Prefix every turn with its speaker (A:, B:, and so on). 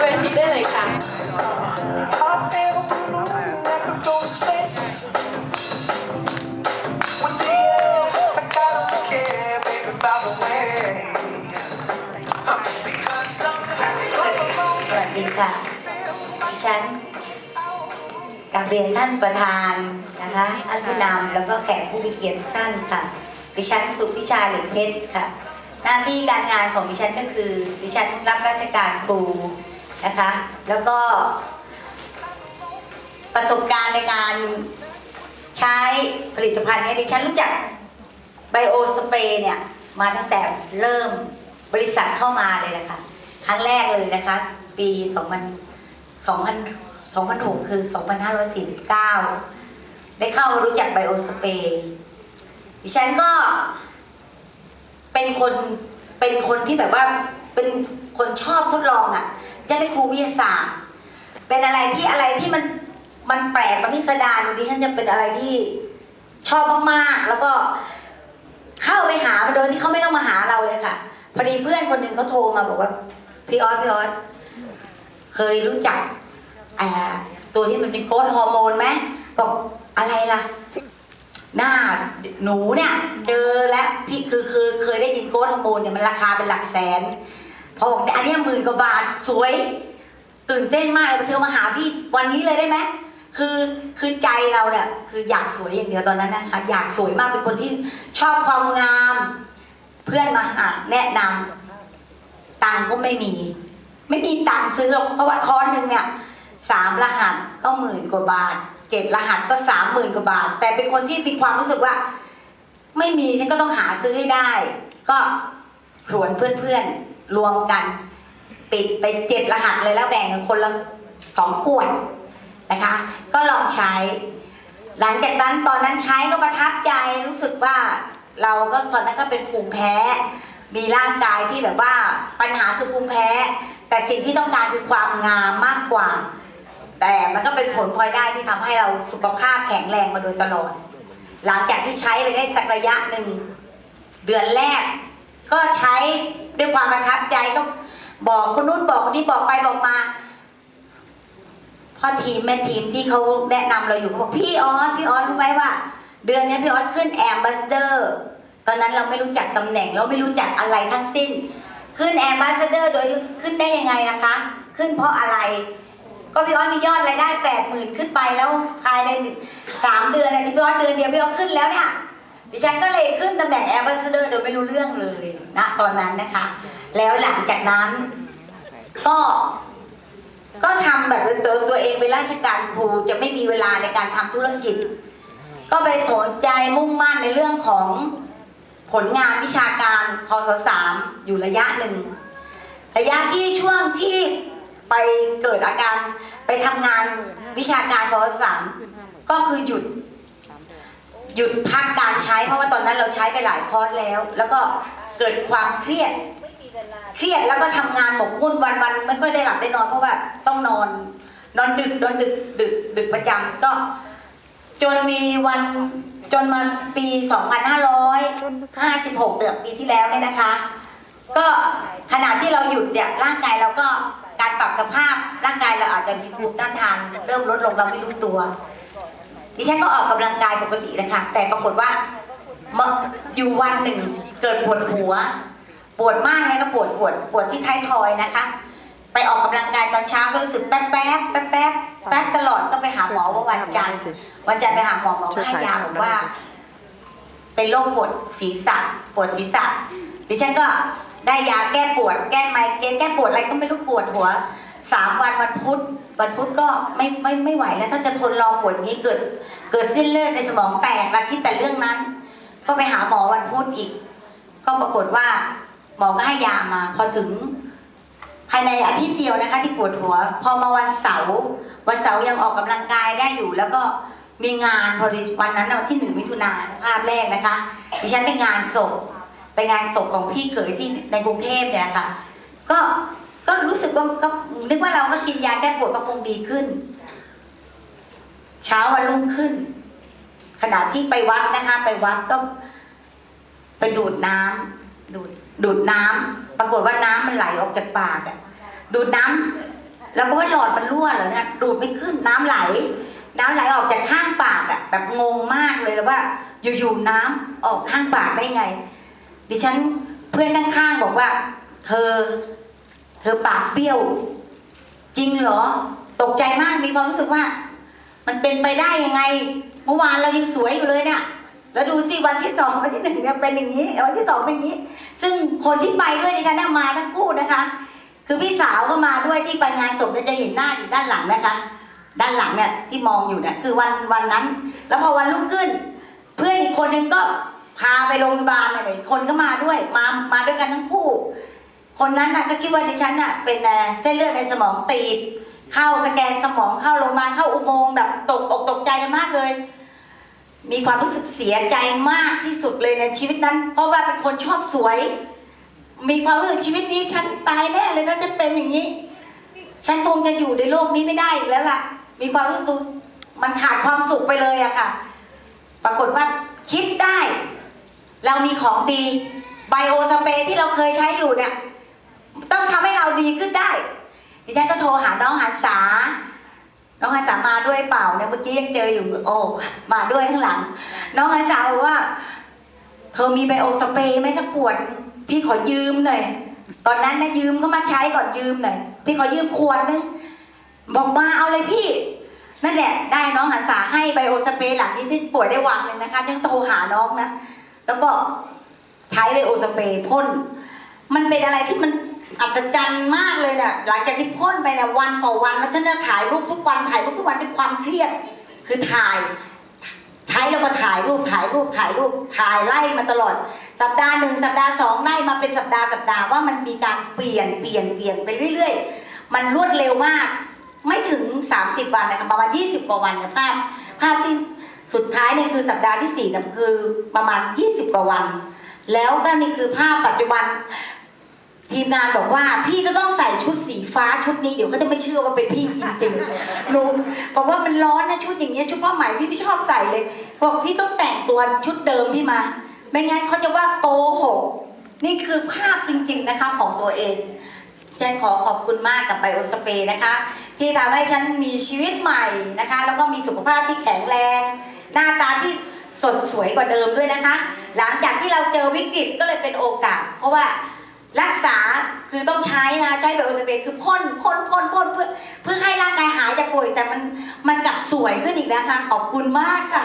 A: เวทีได้เลยค่ะ
B: สวัสดีค่ะดิฉันกราบเรียนท่านประธานนะคะท่านผู้นำแล้วก็แขกผู้มีเกียรติทุกท่านค่ะ ดิฉันสุพิชาเหล็กเพชรค่ะ หน้าที่การงานของดิฉันก็คือ ดิฉันรับราชการครู นะคะ แล้วก็ ประสบการณ์ในการใช้ผลิตภัณฑ์เนี่ยดิฉันรู้จักไบโอสเปรย์เนี่ย มาตั้งแต่เริ่มบริษัทเข้ามาเลยนะคะ ครั้งแรกเลยนะคะ ปี 2000 2000 2006 คือ 2549 ได้เข้ามารู้จักไบโอสเปรย์ดิฉันก็เป็นคนเป็นคนที่แบบว่าเป็นคนชอบทดลองอะ่ะ จะเป็นครูวิทยาศาสตร์ เป็นอะไรที่อะไรที่มันมันแปลกมันพิสดารดิฉันจะเป็นอะไรที่ชอบมากๆ แล้วก็เข้าไปหาโดยที่เขาไม่ต้องมาหาเราเลยค่ะ พอดีเพื่อนคนหนึ่งเขาโทรมาบอกว่าพี่ออสพี่ออสเคยรู้จักตัวที่มันเป็นโกรทฮอร์โมนไหมบอกอะไรล่ะ หน้าหนูเนี่ย เจอแล้วพี่คือคือเคยได้ยินโกรทฮอร์โมนเนี่ยมันราคาเป็นหลักแสน พอบอกอันนี้หมื่นกว่าบาทสวย ตื่นเต้นมากเลยเธอมาหาพี่วันนี้เลยได้ไหมคือคือใจเราเนี่ยคืออยากสวยอย่างเดียวตอนนั้นนะคะ อยากสวยมากเป็นคนที่ชอบความงาม เพื่อนมาหาแนะนำตังก็ไม่มี ไม่มีตังซื้อหรอกเพราะว่าคอร์สหนึ่งเนี่ยสามรหัสก็หมื่นกว่าบาทเจ็ดรหัสก็สามหมื่นกว่าบาท แต่เป็นคนที่มีความรู้สึกว่า ไม่มีฉันก็ต้องหาซื้อให้ได้ ก็ชวนเพื่อนๆ รวมกัน ปิดไปเจ็ดรหัสเลยแล้วแบ่งกันคนละสองขวดนะคะ ก็ลองใช้ หลังจากนั้นตอนนั้นใช้ก็ประทับใจรู้สึกว่าเราก็ตอนนั้นก็เป็นภูมิแพ้ มีร่างกายที่แบบว่าปัญหาคือภูมิแพ้ แต่สิ่งที่ต้องการคือความงามมากกว่า แต่มันก็เป็นผลพลอยได้ที่ทำให้เราสุขภาพแข็งแรงมาโดยตลอด หลังจากที่ใช้ไปได้สักระยะหนึ่งเดือนแรก ก็ใช้ด้วยความประทับใจก็บอกคนนู้นบอกคนนี้บอกไปบอกมาพอทีมแม่ทีมที่เขาแนะนำเราอยู่เขาบอกพี่ออสพี่ออสรู้ไหมว่า เดือนนี้พี่ออสขึ้นแอมบ s สเดอร์ตอนนั้นเราไม่รู้จักตำแหน่ง เราไม่รู้จักอะไรทั้งสิ้น ขึ้นแอมบ s สเดอร์โดยขึ้นได้ยังไงนะคะ ขึ้นเพราะอะไร ก็พี่ออสมียอดรายได้แปดหมื่นขึ้นไปแล้วภายในสามเดือนเนี่ยที่พี่ออสเดือนเดียวพี่ออสขึ้นแล้วเนี่ย ดิฉันก็เลยขึ้นตำแหน่งแอมบ s สเดอร์โดยไม่รู้เรื่องเลยนะตอนนั้นนะคะ แล้วหลังจากนั้น ก็ก็ทำแบบตัวตัวเองเป็นราชการครูจะไม่มีเวลาในการทำธุรกิจ ก็ไปสนใจมุ่งมั่นในเรื่องของผลงานวิชาการคศสามอยู่ระยะหนึ่ง ระยะที่ช่วงที่ไปเกิดอาการไปทำงานวิชาการคศสามก็คือหยุด หยุดพักการใช้เพราะว่าตอนนั้นเราใช้ไปหลายคอร์สแล้ว แล้วก็เกิดความเครียดเครียดแล้วก็ทำงานหมกมุ่นวันวันไม่ค่อยได้หลับได้นอนเพราะว่าต้องนอน นอนดึกนอนดึกดึกดึกประจำก็ จนมีวันจนมาปี 2556เดือนปีที่แล้วเนี่ยนะคะ ก็ขณะที่เราหยุดเนี่ยร่างกายเราก็การปรับสภาพร่างกายเราอาจจะมีภูมิต้านทาน เริ่มลดลงเราไม่รู้ตัว ดิฉันก็ออกกำลังกายปกตินะคะ แต่ปรากฏว่ามาอยู่วันหนึ่งเกิดปวดหัว ปวดมากเลยก็ปวดปวดปวดที่ท้ายทอยนะคะ ไปออกกำลังกายตอนเช้าก็รู้สึกแป๊บแป๊บแป๊บแป๊บแป๊บตลอดก็ไปหาหมอว่าวันจันทร์วันจันทร์ไปหาหมอหมอให้ยาบอกว่า เป็นโรคปวดศีรษะปวดศีรษะดิฉันก็ได้ยาแก้ปวด แก้ไมเกรนแก้ปวดอะไรก็ไม่รู้ปวดหัวสามวันวันพุธวันพุธก็ไม่ไม่ไม่ไหวแล้วถ้าจะทนรอปวดอย่างนี้เกิด เกิดเส้นเลือดในสมองแตกแล้วคิดแต่เรื่องนั้น ก็ไปหาหมอวันพุธอีก ก็ปรากฏว่าหมอก็ให้ยามา พอถึง ภายในอาทิตย์เดียวนะคะ ที่ปวดหัว พอมาวันเสาร์วันเสาร์ยังออกกำลังกายได้อยู่ แล้วก็มีงานพอดีวันนั้นวันที่หนึ่งมิถุนาภาพแรกนะคะดิฉันไปงานศพไปงานศพของพี่เขยที่ในกรุงเทพเนี่ยนะคะก็ก็รู้สึกว่าก็นึกว่าเราก็กินยาแก้ปวดก็คงดีขึ้น เช้าวันรุ่งขึ้น ขณะที่ไปวัดนะคะ ไปวัดก็ไปดูดน้ำดูดดูดน้ำปรากฏว่าน้ำมันไหลออกจากปากอะดูดน้ำแล้วก็ว่าหลอดมันรั่วเหรอเนี่ยดูดไม่ขึ้นน้ำไหล น้ำไหลออกจากข้างปากอะแบบงงมากเลยแล้วว่า อยู่ๆน้ำออกข้างปากได้ไง ดิฉันเพื่อนข้างๆบอกว่า เธอ เธอปากเบี้ยว จริงเหรอ ตกใจมากมีความรู้สึกว่า มันเป็นไปได้ยังไง เมื่อวานเรายังสวยอยู่เลยเนี่ย แล้วดูสิวันที่สองวันที่หนึ่งเนี่ยเป็นอย่างนี้ วันที่สองเป็นอย่างนี้ ซึ่งคนที่ไปด้วยดิฉันน่ะมาทั้งคู่นะคะ คือพี่สาวก็มาด้วยที่ไปงานศพจะเห็นหน้าอยู่ด้านหลังนะคะ ด้านหลังเนี่ยที่มองอยู่เนี่ยคือวันวันนั้น แล้วพอวันรุ่งขึ้น เพื่อนอีกคนนึงก็พาไปโรงพยาบาลเนี่ยอีกคนก็มาด้วย มา มาด้วยกันทั้งคู่ คนนั้นน่ะก็คิดว่าดิฉันน่ะเป็นเส้นเลือดในสมองตีบ เข้าสแกนสมองเข้าโรงพยาบาลเข้าอุโมงค์แบบตกอกตกใจกันมากเลย มีความรู้สึกเสียใจมากที่สุดเลยในชีวิตนั้น เพราะว่าเป็นคนชอบสวย มีความรู้สึกชีวิตนี้ฉันตายแน่เลยถ้าจะเป็นอย่างนี้ ฉันคงจะอยู่ในโลกนี้ไม่ได้อีกแล้วล่ะ มีความรู้สึกมันขาดความสุขไปเลยอะค่ะ ปรากฏว่าคิดได้ เรามีของดีไบโอสเปรย์ที่เราเคยใช้อยู่เนี่ย ต้องทำให้เราดีขึ้นได้ ดิฉันก็โทรหาน้องหันษาน้องหันษามาด้วยเปล่าเนี่ยเมื่อกี้ยังเจออยู่โอ้มาด้วยข้างหลัง น้องหันษาบอกว่า เธอมีไบโอสเปรย์ไหมสักขวด พี่ขอยืมหน่อยตอนนั้นนะยืมเขามาใช้ก่อนยืมหน่อยพี่ขอยืมขวดนึงบอกมาเอาเลยพี่ นั่นแหละ ได้น้องหันษาให้ไบโอสเปรย์หลังที่ที่ป่วยได้วันหนึ่งนะคะยังโทรหาน้องนะแล้วก็ใช้ไบโอสเปรย์พ่น มันเป็นอะไรที่มัน อัศจรรย์มากเลยเนี่ยหลังจากที่พ่นไปเนี่ยวันต่อวันแล้วฉันจะถ่ายรูปทุกวันถ่ายรูปทุกวันด้วยความเครียด คือถ่ายใช้แล้วก็ถ่ายรูปถ่ายรูปถ่ายรูปถ่ายไล่มาตลอด สัปดาห์หนึ่งสัปดาห์สองไล่มาเป็นสัปดาห์สัปดาห์ว่ามันมีการเปลี่ยนเปลี่ยนเปลี่ยนไปเรื่อย ๆ มันรวดเร็วมาก ไม่ถึง 30 วันนะคะประมาณ20 กว่าวันนะภาพภาพที่สุดท้ายเนี่ยคือสัปดาห์ที่สี่นะคือประมาณ 20 กว่าวัน แล้วก็นี่คือภาพปัจจุบัน ทีมงานบอกว่าพี่ก็ต้องใส่ชุดสีฟ้าชุดนี้เดี๋ยวเขาจะไม่เชื่อว่าเป็นพี่จริงๆหนูบอกว่ามันร้อนนะชุดอย่างเงี้ยชุดผ้าไหมพี่ไม่ชอบใส่เลยบอกพี่ต้องแต่งตัวชุดเดิมพี่มา ไม่งั้นเขาจะว่าโกหกนี่คือภาพจริง ๆนะคะของตัวเองฉันขอขอบคุณมากกับไบโอสเปย์นะคะ ที่ทำให้ฉันมีชีวิตใหม่นะคะ แล้วก็มีสุขภาพที่แข็งแรง หน้าตาที่สดสวยกว่าเดิมด้วยนะคะ หลังจากที่เราเจอวิกฤตก็เลยเป็นโอกาส เพราะว่า รักษาคือต้องใช้นะใช้แบบโอซเปคือพ่นพ่นพ่นพ่นเพื่อเพื่อให้ร่างกายหายจากป่วย แต่มันมันกลับสวยขึ้นอีกนะคะขอบคุณมากค่ะ